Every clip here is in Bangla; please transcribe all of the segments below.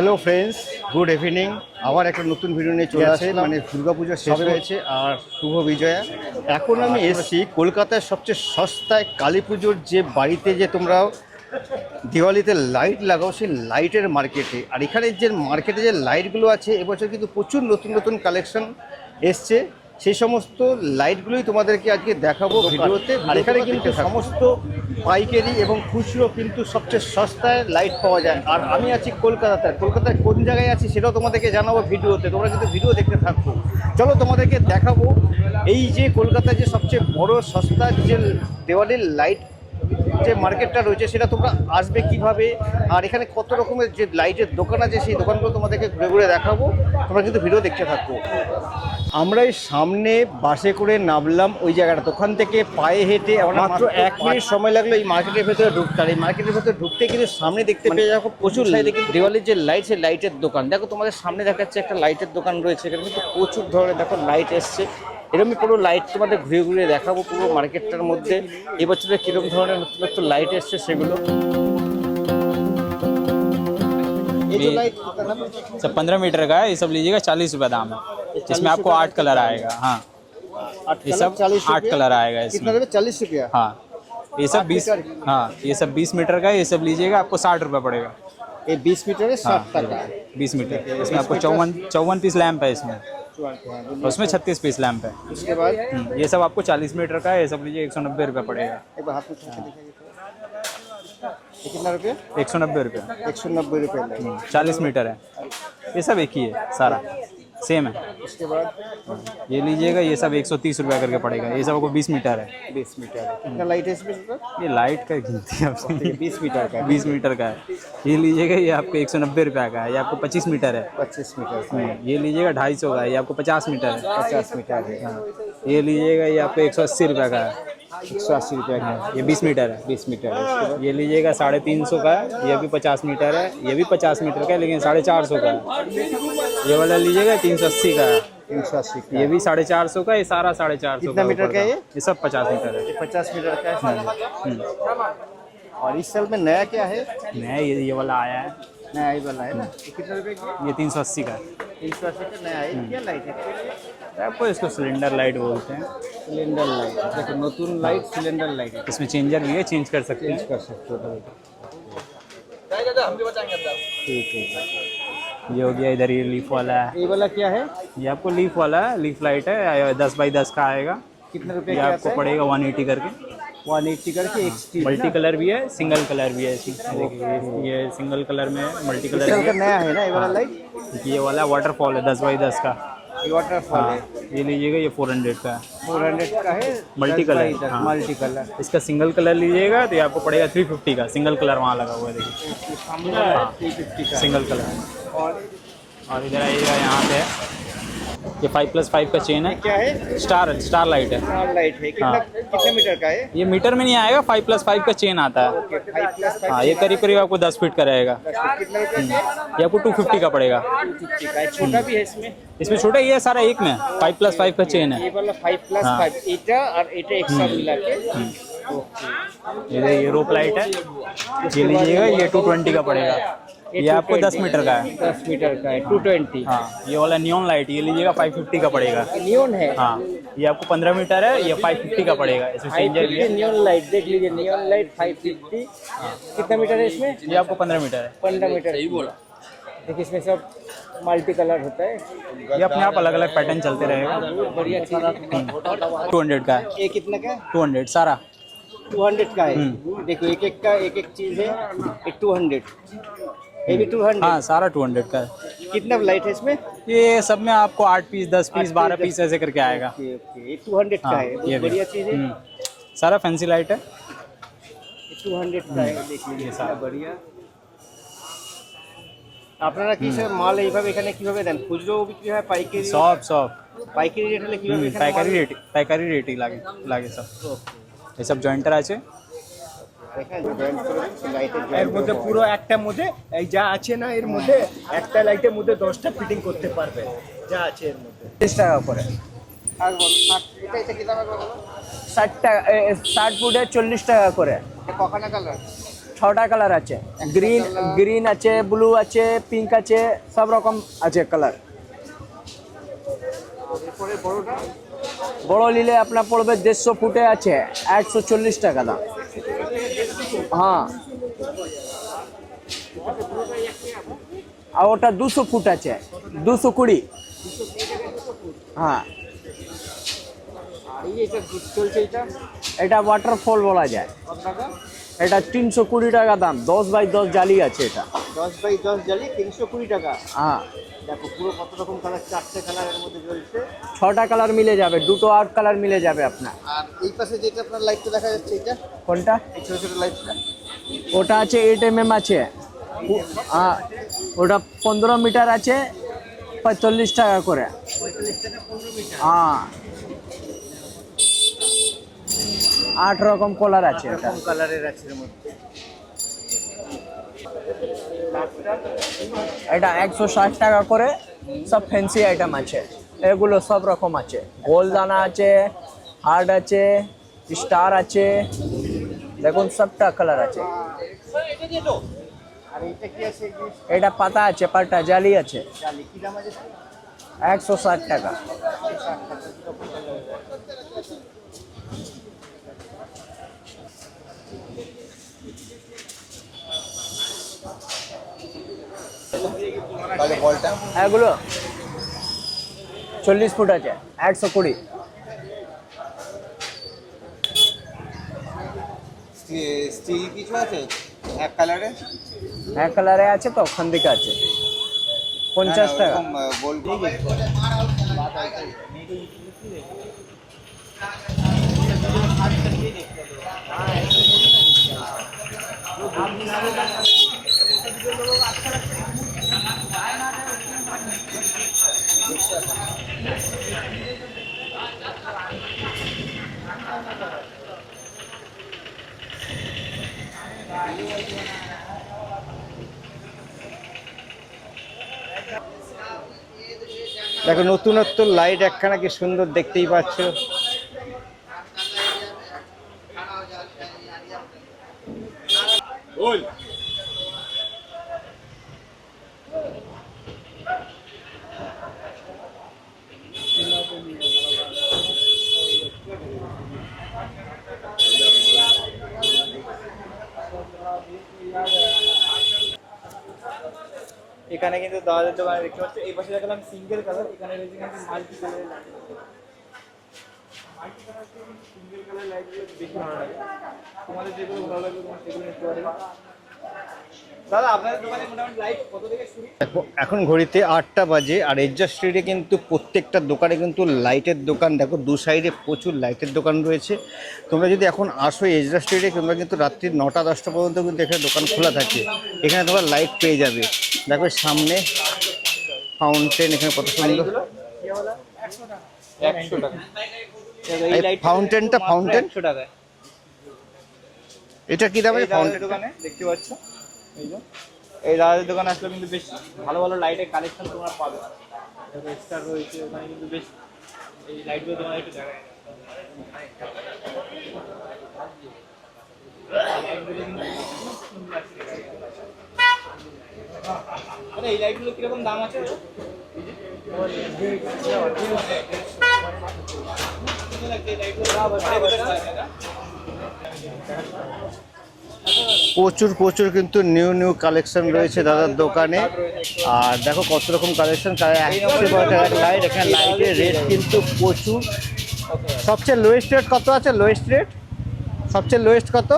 হ্যালো ফ্রেন্ডস গুড ইভিনিং আবার একটা নতুন ভিডিও নিয়ে চলে আসে মানে দুর্গাপুজো শেষ হয়েছে আর শুভ বিজয়া। এখন আমি এসেছি কলকাতায় সবচেয়ে সস্তায় কালী পুজোর যে বাড়িতে যে তোমরা দিওয়ালিতে লাইট লাগাও সেই লাইটের মার্কেটে আর এখানে যে মার্কেটে যে লাইটগুলো আছে এবছর কিন্তু প্রচুর নতুন নতুন কালেকশন এসছে। সেই সমস্ত লাইটগুলোই তোমাদেরকে আজকে দেখাবো ভিডিওতে। আর এখানে কিন্তু সমস্ত পাইকারি এবং খুচরো কিন্তু সবচেয়ে সস্তায় লাইট পাওয়া যায়। আর আমি আছি কলকাতাতে। কলকাতায় কোন জায়গায় আছি সেটাও তোমাদেরকে জানাব ভিডিওতে। তোমরা কিন্তু ভিডিও দেখতে থাকব চলো তোমাদেরকে দেখাবো এই যে কলকাতায় যে সবচেয়ে বড় সস্তার যে দেওয়ালির লাইট যে মার্কেটটা রয়েছে সেটা তোমরা আসবে কীভাবে? আর এখানে কত রকমের যে লাইটের দোকান আছে সেই দোকানগুলো তোমাদেরকে ঘুরে ঘুরে দেখাবো। তোমরা কিন্তু ভিডিও দেখতে থাকব আমরা এই সামনে বাসে করে নামলাম ওই জায়গাটা ওখান থেকে পায়ে হেঁটে আমরা মাত্র এক মিনিট সময় লাগলো এই মার্কেটের ভেতরে ঢুকতে আর এই মার্কেটের ভেতরে ঢুকতে কিন্তু সামনে দেখতে পেয়ে যাবো প্রচুর সাইডে কিন্তু দেওয়ালের যে লাইট সেই লাইটের দোকান দেখো তোমাদের সামনে দেখাচ্ছে একটা লাইটের দোকান রয়েছে এখানে কিন্তু প্রচুর ধরনের দেখো লাইট এসছে এরকমই পুরো লাইট তোমাদের ঘুরে ঘুরে দেখাবো পুরো মার্কেটটার মধ্যে এবছরে কিরকম ধরনের নতুন নতুন লাইট এসছে সেগুলো এই যে ये- লাইট सब पंद्रह मीटर का है ये सब लीजिएगा चालीस रुपये दाम है इसमें आपको आठ कलर आएगा हाँ। ये सब आठ कलर आएगा इसमें। चालीस रुपया? हाँ। ये सब बीस हाँ ये सब बीस मीटर का ये सब लीजिएगा आपको साठ रुपये पड़ेगा। ये बीस मीटर है हाँ साठ टाका बीस मीटर। इसमें आपको चौवन चौवन पीस लैंप है इसमें। हाँ, उसमें छत्तीस पीस लैंप है। उसके बाद? हम्म, ये सब आपको चालीस मीटर का है ये सब लीजिए एक सौ नब्बे रुपये पड़ेगा। के कितना रुपये? एक सौ नब्बे रुपये। एक सौ नब्बे रुपये चालीस मीटर है। ये सब एक ही है सारा। सेम है। उसके बाद ये लीजिएगा ये सब एक सौ तीस रुपया करके पड़ेगा। ये सब आपको बीस मीटर है। बीस मीटर। है कितना लाइट है इसमें ये लाइट का गिनती है आपसे। बीस मीटर का है। बीस मीटर का है। ये लीजिएगा ये आपको एक सौ नब्बे रुपया का है। ये आपको पच्चीस मीटर है। पच्चीस मीटर ये लीजिएगा ढाई सौ का है। ये आपको पचास मीटर है। पचास मीटर है। ये लीजिएगा ये आपको एक सौ अस्सी रुपया का है। एक सौ अस्सी रुपये का ये बीस मीटर है बीस मीटर है ये लीजिएगा साढ़े तीन सौ का है ये भी पचास मीटर है ये भी पचास मीटर का है लेकिन साढ़े चार सौ का है। ये वाला लीजिएगा तीन सौ अस्सी का है। तीन सौ अस्सी का। ये भी साढ़े चार सौ का ये सारा साढ़े चार सौ मीटर का है ये? ये सब पचास मीटर है। पचास मीटर का है हम्म। और इस साल में नया क्या है? नया ये ये वाला आया है। नया ही वाला है ना? कितने रुपये की ये तीन सौ अस्सी का है। है है। आपको इसको सिलेंडर लाइट बोलते हैं। सिलेंडर लाइट देखो नतून लाइट सिलेंडर लाइट इसमें चेंजर भी है चेंज कर सकते चेंज हैं कर सकते हो। ठीक है ये हो गया इधर ये लीफ वाला है। ये वाला क्या है? ये आपको लीफ वाला है लीफ लाइट है दस बाई दस का आएगा। कितने रुपये आपको पड़ेगा वन एटी करके। वन एट्टी करके एक स्टील मल्टी कलर भी है सिंगल कलर भी है देखिए ये- सिंगल कलर में मल्टी कलर भी है। नया है ना ये वाला लाइट ये वाला वाटरफॉल है दस बाई दस का। वाटरफॉल हाँ। ये लीजिएगा ये फोर हंड्रेड का है। फोर हंड्रेड का है color, हाँ। मल्टी कलर इसका सिंगल कलर लीजिएगा तो ये आपको पड़ेगा थ्री फिफ्टी का। सिंगल कलर वहाँ लगा हुआ है देखिए। सिंगल कलर और और इधर आइएगा यहाँ पे। है ये फाइव प्लस फाइव का चेन है। क्या है? स्टार स्टार लाइट है। स्टार लाइट है। कितना हाँ। कितने मीटर का है? ये मीटर में नहीं आएगा फाइव प्लस फाइव का चेन आता है। हाँ ये करीब करीब आपको दस फीट का रहेगा। का ये आपको टू फिफ्टी का पड़ेगा। है। छोटा भी है इसमें? इसमें छोटा ये है सारा एक में। फाइव प्लस फाइव का चेन है। हाँ। ये ये रोप लाइट है। ये लीजिएगा ये टू ट्वेंटी का पड़ेगा। ये आपको दस मीटर का है। दस मीटर का है टू ट्वेंटी हाँ ये वाला नियॉन लाइट ये लीजिएगा फाइव फिफ्टी का पड़ेगा। नियोन है। हाँ ये आपको पंद्रह मीटर है ये फाइव फिफ्टी का पड़ेगा इसमें चेंजर भी है। नियोन लाइट देख लीजिए नियोन लाइट फाइव फिफ्टी कितना मीटर है इसमें? ये आपको पंद्रह मीटर है। पंद्रह मीटर। सही बोला। देखिए इसमें सब मल्टी कलर होता है। ये अपने आप अलग अलग पैटर्न चलते रहेगा। बढ़िया टू हंड्रेड का है। ये कितने का टू हंड्रेड सारा। टू हंड्रेड का है। हम्म। देखो एक एक का एक एक चीज़ है एक टू हंड्रेड ये भी टू हंड्रेड हाँ सारा टू हंड्रेड का है कितना लाइट है इसमें ये सब में आपको आठ पीस दस पीस आठ बारह पीस, पीस ऐसे करके आएगा ओके ओके ये टू हंड्रेड का हाँ है ये बहुत भी बढ़िया चीज है हम्म। सारा फैंसी लाइट है টু হান্ড্রেড का है देख लीजिए सारा बढ़िया আপনারা কি স্যার মাল এইভাবে এখানে কিভাবে দেন খুচরো বিক্রি হয় পাইকারি সব সব পাইকারি রেট হলে কিভাবে হুম, এখানে পাইকারি মাল- রেট পাইকারি রেটই লাগে লাগে সব এই সব জয়েন্টার আছে এর মধ্যে পুরো একটা মধ্যে এই যা আছে না এর মধ্যে একটা লাইটের মধ্যে দশটা ফিটিং করতে পারবে যা আছে এর মধ্যে। তিরিশ টাকা করে। আর বলো ষাট টাকা ষাট ফুটে চল্লিশ টাকা করে। এটা কখানা কালার ছটা কালার আছে। গ্রিন গ্রিন আছে ব্লু আছে পিঙ্ক আছে সব রকম আছে কালার বড় নিলে আপনার পড়বে দেড়শো ফুটে আছে একশো চল্লিশ টাকা দাম। হ্যাঁ। আর ওটা দুশো ফুট আছে। দুশো কুড়ি। হ্যাঁ। এটা ওয়াটারফল বলা যায়। এটা তিনশো কুড়ি টাকা দাম দশ বাই দশ জালি আছে এটা। দশ বাই দশ জালি তিনশো কুড়ি টাকা। হ্যাঁ। দেখো পুরো কত রকম কালার চারটে কালারের মধ্যে জ্বলছে ছটা কালার মিলে যাবে দুটো আট কালার মিলে যাবে আপনার। আর এই পাশে যেটা আপনার লাইটটা দেখা যাচ্ছে এটা? কোনটা? এই ছোটো ছোটো লাইটটা ওটা আছে এইট এম এম আছে। হ্যাঁ ওটা পনেরো মিটার আছে পঁয়তাল্লিশ টাকা করে। হ্যাঁ। আট রকম কলার আছে এটা। কালারের আছে এটা একশো ষাট টাকা করে সব ফ্যান্সি আইটেম আছে। এগুলো সব রকম আছে। গোলদানা আছে হার্ড আছে স্টার আছে দেখুন সবটা কালার আছে? এটা পাতা আছে পাটা জালি আছে। একশো ষাট টাকা। এগুলো চল্লিশ ফুট আছে একশো কুড়ি। স্টিল কিছু আছে? এক কালারে এক কালারে আছে তো ওখান দিকে আছে। পঞ্চাশ টাকা। বলব দেখো নতুনত্ব লাইট একখানা কি সুন্দর দেখতেই পাচ্ছ এখানে দেখতে পাচ্ছি এই পাশে দেখালাম সিঙ্গেল কালার এখানে রয়েছে কিন্তু মাল্টি কালারের মাল্টি কালার সিঙ্গেল কালার লাইটগুলো বেশি ভালো লাগে। তোমাদের যেগুলো ভালো লাগবে তোমরা সেগুলো নিতে পারবে এখন ঘড়িতে আটটা বাজে আর এজ্জা স্ট্রিটে কিন্তু প্রত্যেকটা দোকানে কিন্তু লাইটের দোকান। দেখো দু সাইডে প্রচুর লাইটের দোকান রয়েছে। তোমরা যদি এখন আসো এজরা স্ট্রিটে তোমরা কিন্তু রাত্রি নটা দশটা পর্যন্ত কিন্তু এখানে দোকান খোলা থাকে। এখানে তোমরা লাইট পেয়ে যাবে। দেখো সামনে ফাউন্টেন এখানে কত সুন্দর? একশো টাকা। এই ফাউন্টেনটা ফাউন্টেন একশো টাকায় এটা কি দাম? ফাউন্টেন দোকানে দেখতে পাচ্ছ? এই যে। এই দাদাদের দোকানে আসলে কিন্তু বেশ ভালো ভালো লাইটের কালেকশন তোমরা পাবে। এক্সট্রা রয়েছে ওখানে কিন্তু বেশ এই লাইটগুলো তোমার একটু দেখায় মানে এই লাইটগুলো কীরকম দাম আছে প্রচুর প্রচুর কিন্তু নিউ নিউ কালেকশন রয়েছে দাদার দোকানে। আর দেখো কত রকম কালেকশন লাইট এখানে লাইটের রেট কিন্তু প্রচুর। সবচেয়ে লোয়েস্ট রেট কত আছে? লোয়েস্ট রেট সবচেয়ে লোয়েস্ট কত?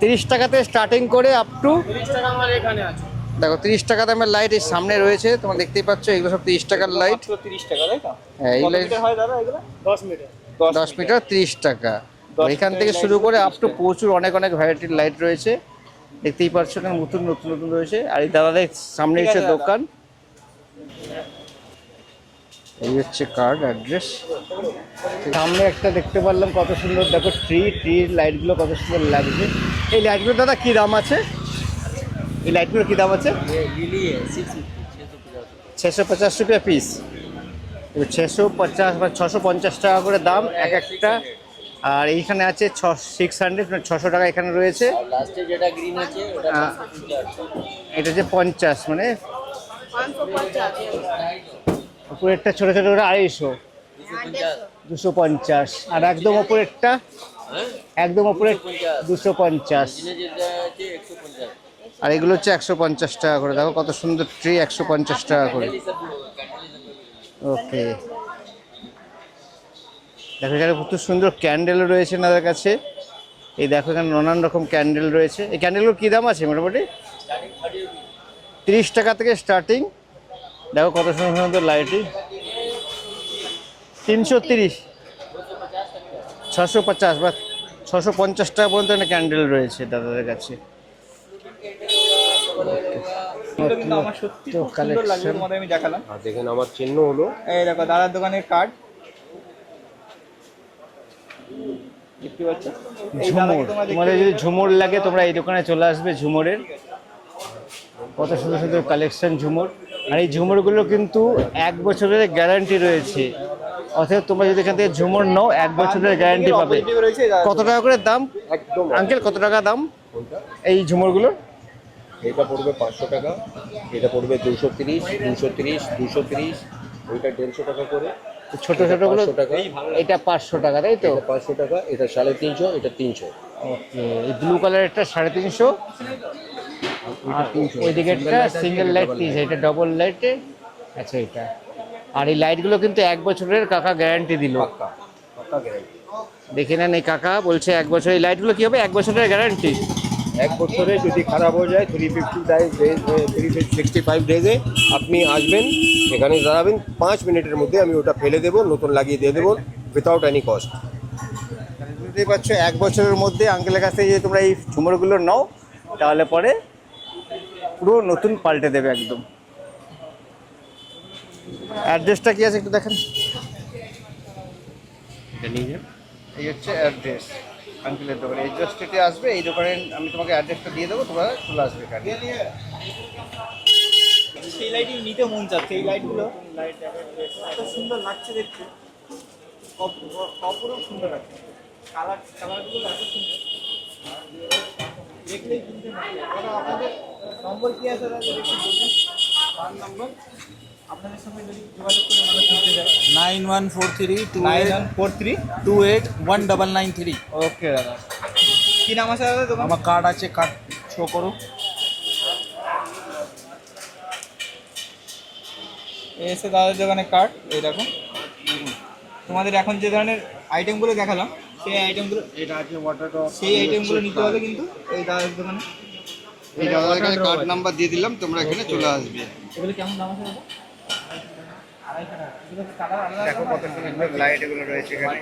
তিরিশ টাকাতে স্টার্টিং করে আপ টু দেখো তিরিশ টাকা দামের লাইট এই সামনে রয়েছে তোমরা দেখতেই পাচ্ছ এগুলো সব তিরিশ টাকার লাইট 30 টাকা তাই তো? হ্যাঁ এই লাইট মিটার হয় দাদা এগুলো? 10 মিটার। দশ মিটার। তিরিশ টাকা। এখান থেকে শুরু করে আপ টু প্রচুর অনেক অনেক ভ্যারাইটির লাইট রয়েছে। দেখতেই পাচ্ছ এখানে নতুন নতুন নতুন রয়েছে। আর এই দাদাদের সামনে হচ্ছে দোকান। এই হচ্ছে কার্ড অ্যাড্রেস সামনে একটা দেখতে পারলাম কত সুন্দর দেখো ট্রি ট্রির লাইটগুলো কত সুন্দর লাগছে। এই লাইটগুলো দাদা কি দাম আছে? এই লাইটগুলো কি দাম আছে? ছশো পঞ্চাশ রুপিয়া পিস ছশো পঞ্চাশ বা ছশো পঞ্চাশ টাকা করে দাম এক একটা। আর এইখানে আছে ছ সিক্স হান্ড্রেড ছশো টাকা এখানে রয়েছে। এটা যে পঞ্চাশ মানে উপরেরটা ছোটো ছোটো করে আড়াইশো। দুশো পঞ্চাশ। আর একদম ওপরেরটা একদম ওপরে দুশো পঞ্চাশ। আর এগুলো হচ্ছে একশো পঞ্চাশ টাকা করে। দেখো কত সুন্দর ট্রি একশো পঞ্চাশ টাকা করে। ওকে দেখো এখানে কত সুন্দর ক্যান্ডেল রয়েছে ওনাদের কাছে। এই দেখো এখানে নানান রকম ক্যান্ডেল রয়েছে। এই ক্যান্ডেলগুলোর কী দাম আছে মোটামুটি? তিরিশ টাকা থেকে স্টার্টিং দেখো কত সুন্দর সুন্দর লাইটিং তিনশো তিরিশ। ছশো পঞ্চাশ বা ছশো পঞ্চাশ টাকা পর্যন্ত ক্যান্ডেল রয়েছে দাদাদের কাছে। কিন্তু আমার সত্যি খুব সুন্দর লাগল তোমাদের আমি দেখালাম। আর দেখেন আমার চিহ্ন হলো। এই দেখো দাদার দোকানের কার্ড দেখতে পাচ্ছ? ঝুমুর। তোমাদের যদি ঝুমুর লাগে তোমরা এই দোকানে চলে আসবে ঝুমুরের। কত সুন্দর সুন্দর কালেকশন ঝুমুর। আর এই ঝুমুরগুলো কিন্তু এক বছরের গ্যারান্টি রয়েছে। অথবা তোমরা যদি এখান থেকে ঝুমুর নাও এক বছরের গ্যারান্টি পাবে। কত টাকা করে দাম? একদম। আঙ্কেল কত টাকা দাম? এই ঝুমুরগুলো এটা পড়বে পাঁচশো টাকা এটা পড়বে দুশো তিরিশ দুশো তিরিশ দুশো তিরিশ ওইটা দেড়শো টাকা করে। ছোট ছোটগুলো 500 টাকা। এটা পাঁচশো টাকা তাই তো? পাঁচশো টাকা এটা সাড়ে তিনশো এটা তিনশো। ওকে এই ব্লু কালারেরটা সাড়ে তিনশো। আর ওইদিকে একটা সিঙ্গেল লাইট তিনশো এটা ডবল লাইটে আচ্ছা এটা। আর এই লাইটগুলো কিন্তু এক বছরের কাকা গ্যারান্টি দিল। দেখে নেন এই কাকা বলছে এক বছর এই লাইটগুলো কি হবে? এক বছরের গ্যারান্টি এক বছরে যদি খারাপ হয়ে যায় three fifty days three sixty five ডেজে আপনি আসবেন এখানে দাঁড়াবেন পাঁচ মিনিটের মধ্যে আমি ওটা ফেলে দেবো নতুন লাগিয়ে দিয়ে দেবো উইথাউট এনি কস্ট বুঝতেই পারছ এক বছরের মধ্যে আঙ্কেলের কাছ থেকে যদি তোমরা এই ঝুমুরগুলো নাও তাহলে পরে পুরো নতুন পাল্টে দেবে একদম। অ্যাড্রেসটা কি আছে একটু দেখেন? এটা নিয়ে এই হচ্ছে অ্যাড্রেস আঙ্কেলের দোকানে। এই স্ট্রিটে আসবে এই দোকানে আমি তোমাকে অ্যাড্রেসটা দিয়ে দেবো তোমরা চলে আসবে এখানে। সেই লাইটই নিতে মন চাচ্ছে এই লাইটগুলো লাইট এত সুন্দর লাগছে দেখতে। অপরূপ সুন্দর লাগছে। কালার কালারগুলো এত সুন্দর। দেখলেই কিনতে আপনাদের নম্বর কি আছে দাদা একটু বলুন number. Nine one four three two nine four three two eight one double nine three. Okay দাদা। কি নাম আছে দাদা দোকান আমার কার্ড আছে কার্ড শো করো। এসে দাদার দোকানে কার্ড এই দেখো। তোমাদের এখন যে ধরনের আইটেমগুলো দেখালাম সেই আইটেমগুলো এটা আছে ওয়াটার সেই আইটেমগুলো নিতে হবে কিন্তু এই দাদার দোকানে। এই দাদার কাছে কার্ড নাম্বার দিয়ে দিলাম তোমরা এখানে চলে আসবে। এগুলো কেমন দাম আছে দাদা আড়াইশো টাকা এগুলো কালার আলাদা দেখো কত সুন্দর লাইট এগুলো রয়েছে এখানে।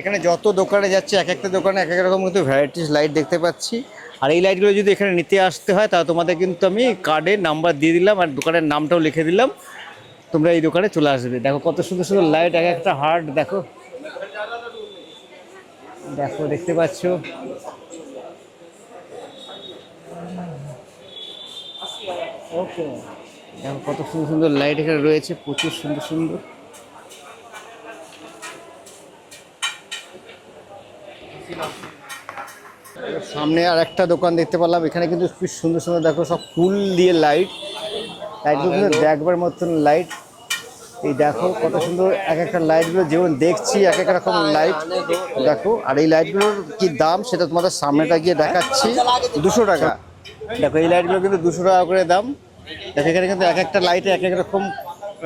এখানে যত দোকানে যাচ্ছে এক একটা দোকানে এক এক রকম কিন্তু ভ্যারাইটিস লাইট দেখতে পাচ্ছি। আর এই লাইটগুলো যদি এখানে নিতে আসতে হয় তাহলে তোমাদের কিন্তু আমি কার্ডে নাম্বার দিয়ে দিলাম আর দোকানের নামটাও লিখে দিলাম। তোমরা এই দোকানে চলে আসবে। দেখো কত সুন্দর সুন্দর লাইট এক একটা হার্ট দেখো। দেখো দেখতে পাচ্ছ? ওকে দেখো কত সুন্দর সুন্দর লাইট এখানে রয়েছে, প্রচুর সুন্দর সুন্দর। সামনে আর একটা দোকান দেখতে পেলাম এখানে কিন্তু খুব সুন্দর সুন্দর, দেখো সব ফুল দিয়ে লাইট একদম দেখবার মতন লাইট এই দেখো কত সুন্দর এক একটা লাইটগুলো যেমন দেখছি এক এক রকম লাইট দেখো, আর এই লাইটগুলোর কি দাম সেটা তোমাদের সামনেটা গিয়ে দেখাচ্ছি। দুশো টাকা। দেখো, এই লাইটগুলো কিন্তু দুশো টাকা করে দাম। দেখো এখানে কিন্তু এক একটা লাইটে এক এক রকম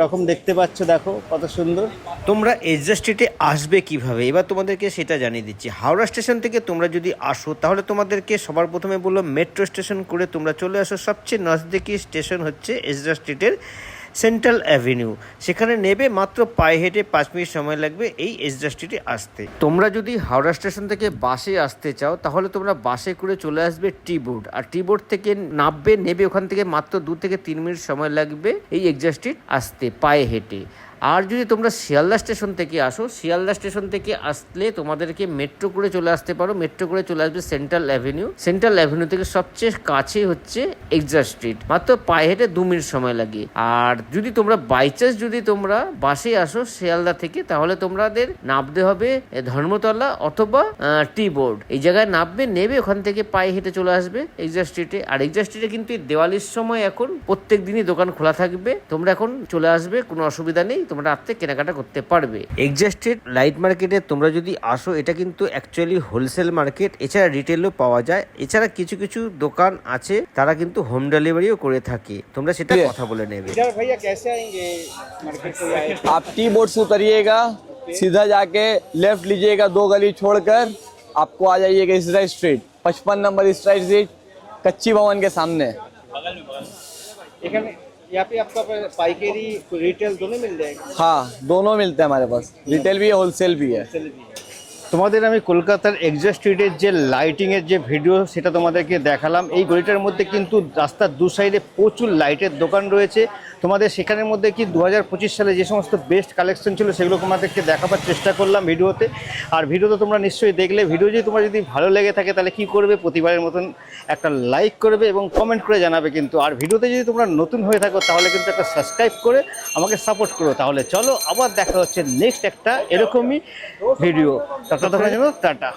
রকম দেখতে পাচ্ছ, দেখো কত সুন্দর। তোমরা এজরা স্ট্রিটে আসবে কীভাবে? এবার তোমাদেরকে সেটা জানিয়ে দিচ্ছি। হাওড়া স্টেশন থেকে তোমরা যদি আসো, তাহলে তোমাদেরকে সবার প্রথমে বলল মেট্রো স্টেশন করে তোমরা চলে আসো। সবচেয়ে নজদিকি স্টেশন হচ্ছে এজরা স্ট্রিটের সেন্ট্রাল অ্যাভিনিউ। সেখানে নেবে মাত্র পায়ে হেঁটে পাঁচ মিনিট সময় লাগবে এই এজডাস্ট্রিটি আসতে। তোমরা যদি হাওড়া স্টেশন থেকে বাসে আসতে চাও, তাহলে তোমরা বাসে করে চলে আসবে টি বোর্ড আর টি বোর্ড থেকে নামবে, নেবে ওখান থেকে মাত্র দু থেকে তিন মিনিট সময় লাগবে এই এক্সাস্ট্রিট আসতে, পায়ে হেঁটে। আর যদি তোমরা শিয়ালদা স্টেশন থেকে আসো, শিয়ালদা স্টেশন থেকে আসলে তোমাদেরকে মেট্রো করে চলে আসতে পারো। মেট্রো করে চলে আসবে সেন্ট্রাল অ্যাভিনিউ সেন্ট্রাল অ্যাভিনিউ থেকে সবচেয়ে কাছে হচ্ছে এক্সা স্ট্রিট মাত্র পায়ে হেঁটে দু মিনিট সময় লাগে। আর যদি তোমরা বাই চান্স যদি তোমরা বাসে আসো শিয়ালদা থেকে, তাহলে তোমাদের নামতে হবে ধর্মতলা অথবা টি বোর্ড এই জায়গায় নামবে, নেবে, ওখান থেকে পায়ে হেঁটে চলে আসবে এক্সা স্ট্রিটে আর এক্সা স্ট্রিটে কিন্তু দেওয়ালির সময় এখন প্রত্যেক দিনই দোকান খোলা থাকবে। তোমরা এখন চলে আসবে, কোনো অসুবিধা নেই। তোমরা রাত্রে কেনাকাটা করতে পারবে এক্সা স্ট্রিট লাইট মার্কেটে তোমরা যদি আসো এটা কিন্তু অ্যাকচুয়ালি হোলসেল মার্কেট এছাড়া রিটেলও পাওয়া যায় এছাড়া কিছু কিছু দোকান আছে তারা কিন্তু হোম ডেলিভারিও করে থাকে তোমরা সেটা কথা বলে নেবে इधर भैया कैसे आएंगे मार्केट को आए आप टी बोर्ड से उतरिएगा सीधा जाके लेफ्ट लीजिएगा दो गली छोड़कर आपको आ जाइएगा इसरा स्ट्रीट पचपन नंबर स्ट्राइट स्ट्रीट कच्ची भवन के सामने एखाने यहाँ पे आपका पाइकेरी रिटेल दोनों मिल जाएगा? हाँ दोनों मिलते हैं हमारे पास। रिटेल भी है होलसेल भी है। তোমাদের আমি কলকাতার এক্সা স্ট্রিটের যে লাইটিংয়ের যে ভিডিও সেটা তোমাদেরকে দেখালাম। এই গলিটার মধ্যে কিন্তু রাস্তার দু সাইডে প্রচুর লাইটের দোকান রয়েছে। তোমাদের সেখানের মধ্যে কি দু হাজার পঁচিশ সালে যে সমস্ত বেস্ট কালেকশন ছিল সেগুলো তোমাদেরকে দেখাবার চেষ্টা করলাম ভিডিওতে। আর ভিডিওতে তোমরা নিশ্চয়ই দেখলে। ভিডিও যদি তোমার যদি ভালো লেগে থাকে তাহলে কি করবে? প্রতিবারের মতন একটা লাইক করবে এবং কমেন্ট করে জানাবে কিন্তু। আর ভিডিওতে যদি তোমরা নতুন হয়ে থাকো তাহলে কিন্তু একটা সাবস্ক্রাইব করে আমাকে সাপোর্ট করো। তাহলে চলো, আবার দেখা হচ্ছে নেক্সট একটা এরকমই ভিডিও ততক্ষণের জন্য টাটা।